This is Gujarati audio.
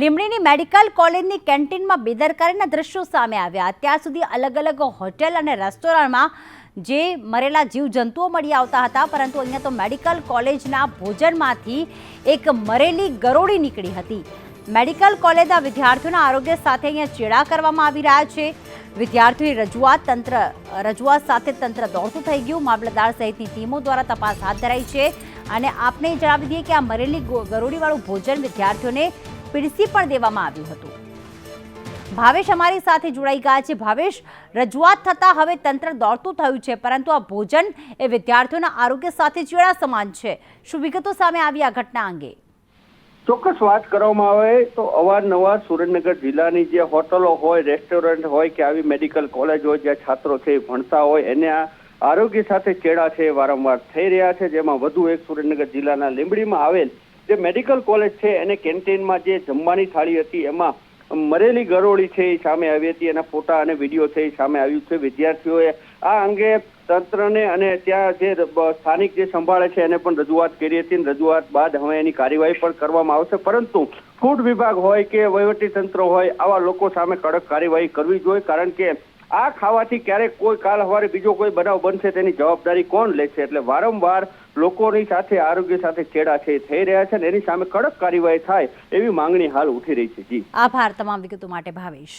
લીમડીની મેડિકલ કોલેજની કેન્ટીનમાં બેદરકારીના દ્રશ્યો સામે આવ્યા. અત્યાર સુધી અલગ અલગ હોટેલ અને રેસ્ટોરન્ટમાં જે મરેલા જીવજંતુઓ મળી આવતા હતા, પરંતુ અહીંયા તો મેડિકલ કોલેજના ભોજનમાંથી એક મરેલી ગરોળી નીકળી હતી. મેડિકલ કોલેજના વિદ્યાર્થીઓના આરોગ્ય સાથે અહીંયા ચેડા કરવામાં આવી રહ્યા છે. વિદ્યાર્થીઓની રજૂઆત તંત્ર, રજૂઆત સાથે તંત્ર દોડતું થઈ ગયું. મામલતદાર સહિતની ટીમો દ્વારા તપાસ હાથ ધરાઈ છે. અને આપને જણાવી દઈએ કે આ મરેલી ગરોળીવાળું ભોજન વિદ્યાર્થીઓને પીરસી પણ દેવામાં આવ્યું હતું. ભાવેશ અમારી સાથે જોડાઈ ગયા છે. ભાવેશ, રજૂઆત થતાં હવે તંત્ર દોડતું થયું છે, પરંતુ આ ભોજન એ વિદ્યાર્થીઓના આરોગ્ય સાથે ચેડા સમાન છે. શું વિગતો સામે આવી આ ઘટના અંગે? ચોક્કસ વાત કરવામાં આવે તો અવારનવાર સુરેન્દ્રનગર જિલ્લાની જે હોટલો હોય, રેસ્ટોરન્ટ હોય કે આવી મેડિકલ કોલેજ હોય જ્યાં છાત્રો છે ભણતા હોય, એને આ આરોગ્ય સાથે ચેડા છે, વારંવાર થઈ રહ્યા છે. જેમાં વધુ એક સુરેન્દ્રનગર જિલ્લાના લીંબડીમાં આવેલ જે મેડિકલ કોલેજ છે, એને કેન્ટીનમાં જે જમવાની થાળી હતી, એમાં મરેલી ગરોળી છે એ સામે આવી હતી, એના ફોટા અને વીડિયો છે એ સામે આવ્યું છે. વિદ્યાર્થીઓએ આ અંગે તંત્રને અને ત્યાં જે સ્થાનિક જે સંભાળે છે, એને પણ રજૂઆત કરી હતી રજૂઆત બાદ હવે એની કાર્યવાહી પણ કરવામાં આવશે. પરંતુ ફૂડ વિભાગ હોય કે વહીવટી તંત્ર હોય, આવા લોકો સામે કડક કાર્યવાહી કરવી જોઈએ, કારણ કે આ ખાવાથી ક્યારેક કોઈ કાલ સવારે બીજો કોઈ બનાવ બનશે તેની જવાબદારી કોણ લેશે એટલે વારંવાર લોકોની સાથે, આરોગ્ય સાથે ચેડા છે થઈ રહ્યા છે અને એની સામે કડક કાર્યવાહી થાય એવી માંગણી હાલ ઉઠી રહી છે. જી. આભાર તમામ વિગતો માટે ભાવેશ.